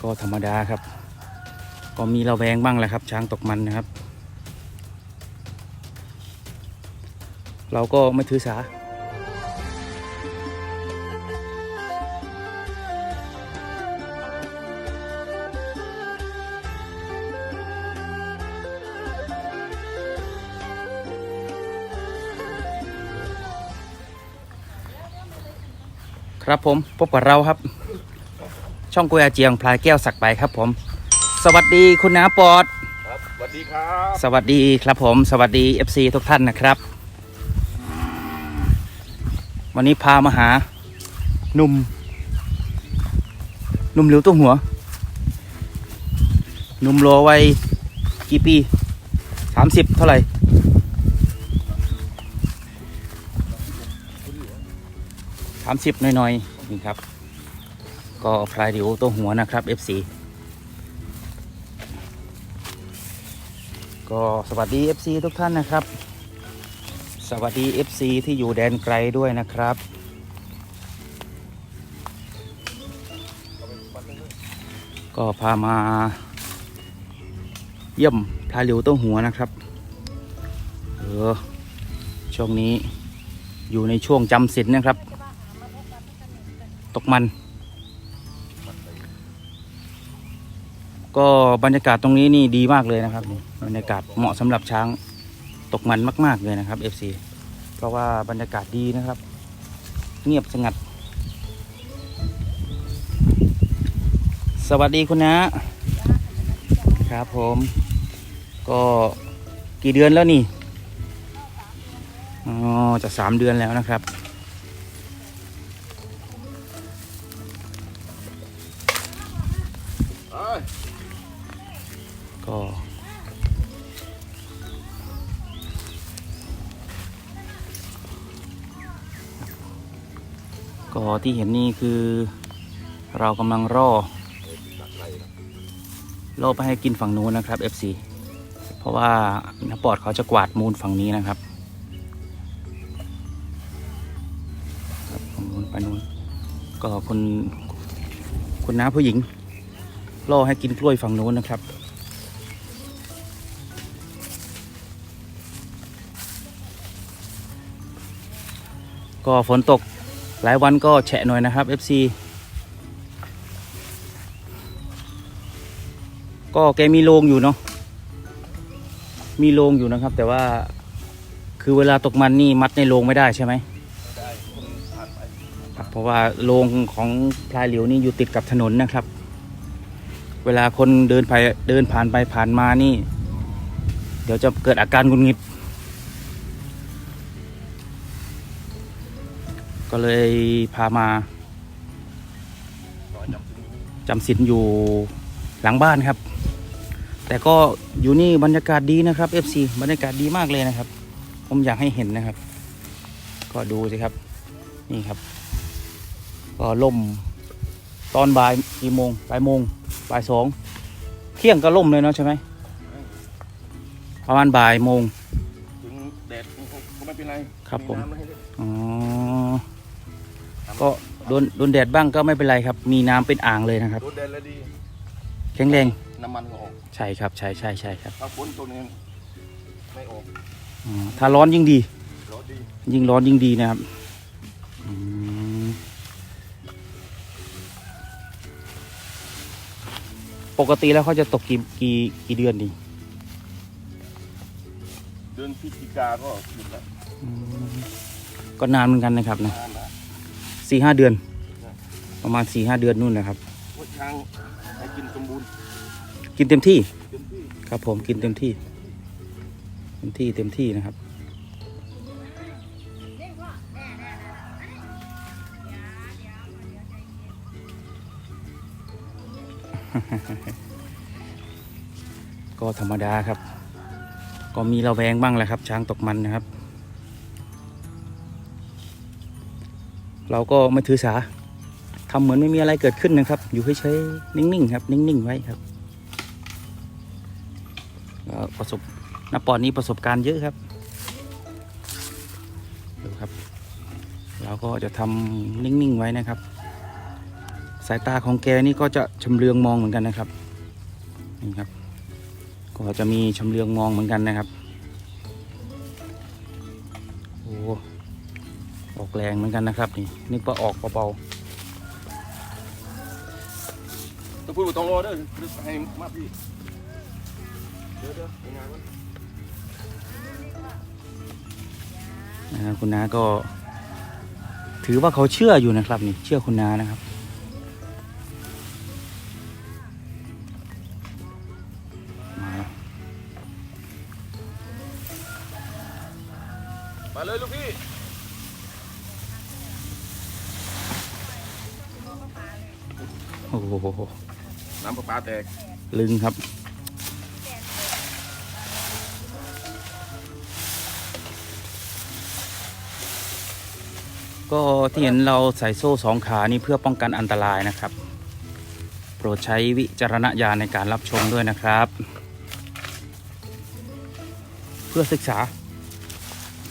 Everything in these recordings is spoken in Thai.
ก็ธรรมดาครับ ก็มีระแวงบ้างแหละครับ ช้างตกมันนะครับ เราก็ไม่ถือสา ครับผมพบกับเราครับ ช่องกุยอาเจียงพลายแก้วสักไปครับผม สวัสดีคุณน้าปอด ครับสวัสดีครับสวัสดีครับผม สวัสดี FC ทุกท่านนะครับ วันนี้พามาหาหนุ่มหนุ่มเหลียวตัวหัวหนุ่มโลวัยกี่ปีสามสิบเท่าไหร่ สามสิบหน่อยๆนี่ครับ ก็พลายเหลียวตัวหัวนะครับ FC ก็สวัสดี FC ทุกท่านนะครับ สวัสดี FC ที่อยู่แดนไกลด้วยนะครับก็พามาเยี่ยมพลาหลิวต้งหัวนะครับ เออช่วงนี้อยู่ในช่วงจำศีลนะครับ ตกมัน ก็บรรยากาศตรงนี้นี่ดีมากเลยนะครับบรรยากาศเหมาะสำหรับช้างตกมันมาก ๆเลยนะครับ FC เพราะว่าบรรยากาศดีนะครับ เงียบสงัด สวัสดีคุณนะครับผม ก็กี่เดือนแล้วนี่อ๋อจะสามเดือนแล้วนะครับ ก็ก็ที่เห็นนี่คือเรากำลังรอรอไปให้กินฝั่งนู้นนะครับ FC เพราะว่าน้าปอดเขาจะกวาดมูลฝั่งนี้นะครับครับฝั่งนู้นไปนู้นก็คุณคุณน้าผู้หญิงรอให้กินกล้วยฝั่งนู้นนะครับ ก็ฝนตกหลายวันก็แฉะหน่อยนะครับ FC ก็แกมีโรงอยู่เนาะ มีโรงอยู่นะครับ แต่ว่าคือเวลาตกมันนี่มัดในโรงไม่ได้ใช่ไหมได้คนผ่านไปครับเพราะว่าโรงของพลายเหลียวนี่อยู่ติดกับถนนนะครับ เวลาคนเดินไปเดินผ่านไปผ่านมานี่ เดี๋ยวจะเกิดอาการหงุนงิด ก็เลยพามาต่อจำสิ่งนี้จำศีลอยู่หลังบ้านครับ แต่ก็อยู่นี่บรรยากาศดีนะครับ FC บรรยากาศดีมากเลยนะครับ ผมอยากให้เห็นนะครับ ก็ดูสิครับ นี่ครับ ก็ล่มตอนบ่ายกี่โมงบ่ายโมงบ่ายสองเที่ยงก็ล่มเลยเนาะใช่ไหมประมาณบ่ายโมงถึงแดดก็ไม่เป็นไรครับผมน้ำให้ด้วยอ๋อ ก็โดนโดนแดดบ้างก็ไม่เป็นไรครับ มีน้ำเป็นอ่างเลยนะครับ โดนแดดแล้วดีแข็งแรง น้ำมันก็ออกใช่ครับ ใช่ใช่ใช่ครับถ้าฝนตัวนี้ไม่ออกอ๋อถ้าร้อนยิ่งดี ร้อนดียิ่งร้อนยิ่งดีนะครับอืมปกติแล้วเขาจะตกกี่กี่กี่เดือนดีเดือนพฤศจิกาก็หยุดแล้วอืมก็นานเหมือนกันนะครับนะ นานละ สี่ห้าเดือน ประมาณสี่ห้าเดือนนู่นนะครับพวกช้างให้กินสมบูรณ์กินเต็มที่เต็มที่ครับผมกินเต็มที่ เต็มที่เต็มที่นะครับ ก็ธรรมดาครับ ก็มีระแวงบ้างแหละครับ ช้างตกมันนะครับ เราก็ไม่ถือสาทำเหมือนไม่มีอะไรเกิดขึ้นนะครับ อยู่เฉยๆนิ่งๆครับนิ่งๆไว้ครับประสบนปอนนี้ประสบการณ์เยอะครับดูครับ เราก็จะทำนิ่งๆไว้นะครับ สายตาของแกนี่ก็จะชำเลืองมองเหมือนกันนะครับนี่ครับ ก็จะมีชำเลืองมองเหมือนกันนะครับ แรงเหมือนกันนะครับ นี่นี่ก็ออกเบาต้องพูดว่าต้องรอเด้อหรือให้มาพี่เดี๋ยวเดี๋ยวยังไงวะๆนะครับคุณน้าก็ ถือว่าเขาเชื่ออยู่นะครับนี่เชื่อคุณน้านะครับมามาเลยลูกพี่ โหน้ำประปาแตก ลึงครับก็ที่เห็นเราใส่โซ่สองขานี่เพื่อป้องกันอันตรายนะครับ โปรดใช้วิจารณญาณในการรับชมด้วยนะครับ เพื่อศึกษา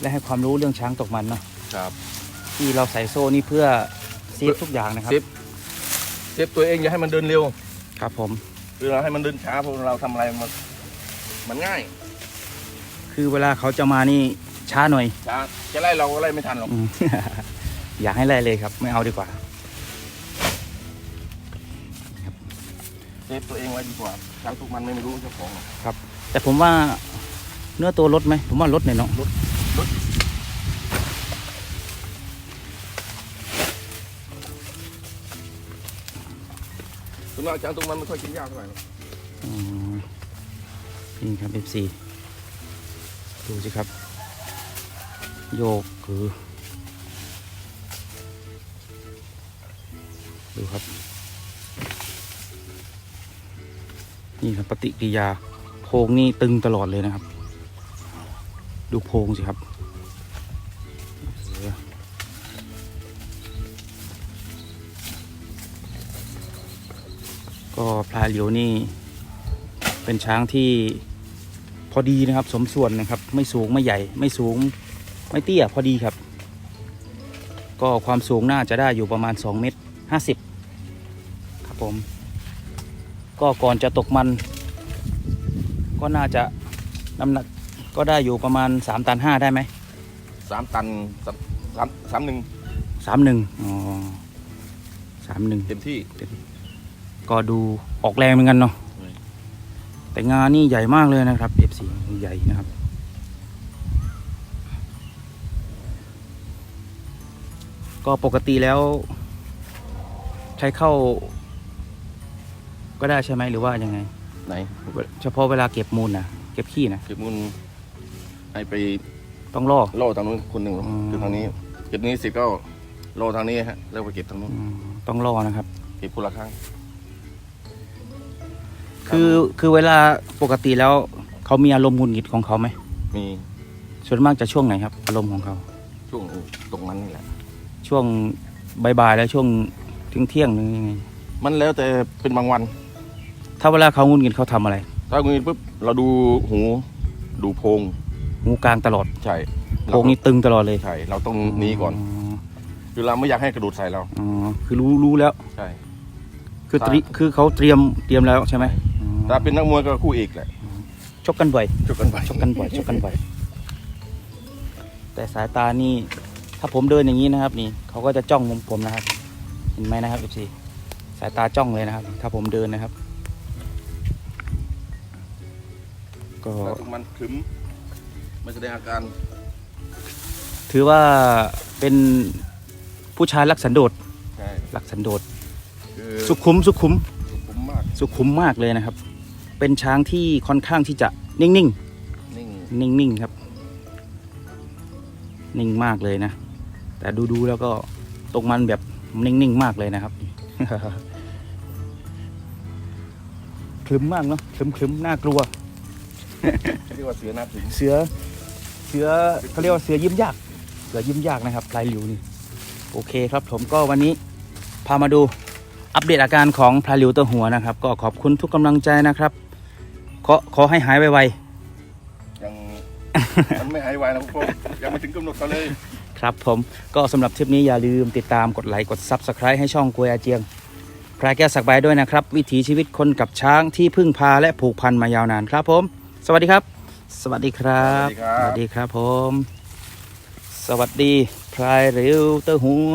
และให้ความรู้เรื่องช้างตกมันเนาะครับ ที่เราใส่โซ่นี่เพื่อเซฟทุกอย่างนะครับเซฟ เซฟตัวเองอย่าให้มันเดินเร็วครับผม คือเราให้มันเดินช้าเพราะเราทำอะไรมันมันง่าย คือเวลาเขาจะมานี่ช้าหน่อยช้าจะไล่เราก็ไล่ไม่ทันหรอก อืม อยากให้ไล่เลยครับ ไม่เอาดีกว่า เซฟตัวเองไว้ดีกว่าช้างทุกมันไม่รู้เจ้าของหรอกแต่ผมว่าเนื้อตัวลดไหมผมว่าลดหน่อยเนาะ ส่วนมากช้างทุกมันไม่ค่อยกินหญ้าเท่าไหร่หรอกอืมนี่ครับ F4 ดูสิครับ โยกคือดูครับ นี่ครับปฏิกิริยาโพงนี่ตึงตลอดเลยนะครับ ดูโพงสิครับ ก็พลายเหลียวนี่ เป็นช้างที่พอดีนะครับ สมส่วนนะครับ ไม่สูงไม่ใหญ่ ไม่สูงไม่เตี้ยพอดีครับ ก็ความสูงน่าจะได้อยู่ประมาณ2เมตร50 ครับผม ก็ก่อนจะตกมัน ก็น่าจะน้ำหนักก็ได้อยู่ประมาณ 3 ตัน 5 ได้ไหมสามตันสามสามสามหนึ่งสามหนึ่งอ๋อสามหนึ่งเต็มที่ ก็ดูออกแรงเหมือนกันเนาะอืมแต่งานนี่ใหญ่มากเลยนะครับ F4 ใหญ่นะครับ ก็ปกติแล้ว ใช้เข้า ก็ได้ใช่ไหมหรือว่ายังไง ไหน เฉพาะเวลาเก็บมูลนะเก็บขี้นะเก็บมูลให้ไปต้องล่อล่อทางนู้นคนหนึ่งอืมคือทางนี้เก็บนี้เสร็จก็ล่อทางนี้ฮะแล้วไปเก็บทางนู้นอืมต้องล่อนะครับ เก็บคนละครั้ง คือคือเวลาปกติแล้วเขามีอารมณ์หงุดหงิดของเขาไหมมีส่วนมากจะช่วงไหนครับ อารมณ์ของเขาช่วงตรงนั้นนี่แหละ ช่วงบ่ายๆแล้วช่วงถึงเที่ยงหรือยังไงมันแล้วแต่เป็นบางวัน ถ้าเวลาเขาหงุดหงิดเขาทำอะไร ถ้างี้ปุ๊บเราดูหูดูโพรงหูกลางตลอดใช่โพรงนี่ตึงตลอดเลยใช่เราต้องหนีก่อน คือเราไม่อยากให้กระโดดใส่เราอ๋อคือรู้รู้แล้วใช่คือตรีคือเขาเตรียมเตรียมแล้วใช่ไหมอ๋อ ถ้าเป็นนักมวยก็คู่เอกแหละชกกันบ่อยชกกันไปชกกันบ่อยชกกันบ่อย แต่สายตานี่ถ้าผมเดินอย่างนี้นะครับ นี่เขาก็จะจ้องผมนะครับ เห็นไหมนะครับพี่สายตาจ้องเลยนะครับ ถ้าผมเดินนะครับ ก็ถ้าทุกมันขึมไม่แสดงอาการ ถือว่าเป็นผู้ชายรักสันโดษใช่รักสันโดษคือสุขุมสุขุมสุขุมมาก สุขุมมากเลยนะครับ เป็นช้างที่ค่อนข้างที่จะนิ่งๆ นิ่งนิ่งๆ ครับ นิ่งมากเลยนะ แต่ดูๆ แล้วก็ตรงมันแบบนิ่งๆ มากเลยนะครับ คลึ้มมากเนาะคลึ้มคลึ้มๆ น่ากลัว เรียกว่าเสือหน้าถึงเสือ เสือเขาเรียกว่าเสือยิ้มยาก เสือยิ้มยากนะครับลายหลิวนี่ โอเคครับผมก็วันนี้พามาดูอัปเดตอาการของพลายหลิวตัวหัวนะครับ ก็ขอบคุณทุกกำลังใจนะครับ ขอขอให้หายไวๆยังมันไม่หายไวนะพวกยังไม่ถึงกำหนดเขาเลยครับผมก็สำหรับทริปนี้อย่าลืมติดตามกดไลค์กด Subscribe ให้ช่องกวยอาเจียงพรายแก้วสักใบด้วยนะครับ วิถีชีวิตคนกับช้างที่พึ่งพาและผูกพันมายาวนานครับผม สวัสดีครับ สวัสดีครับ สวัสดีครับสวัสดีครับผม สวัสดีพรายเร็วเตอร์หัว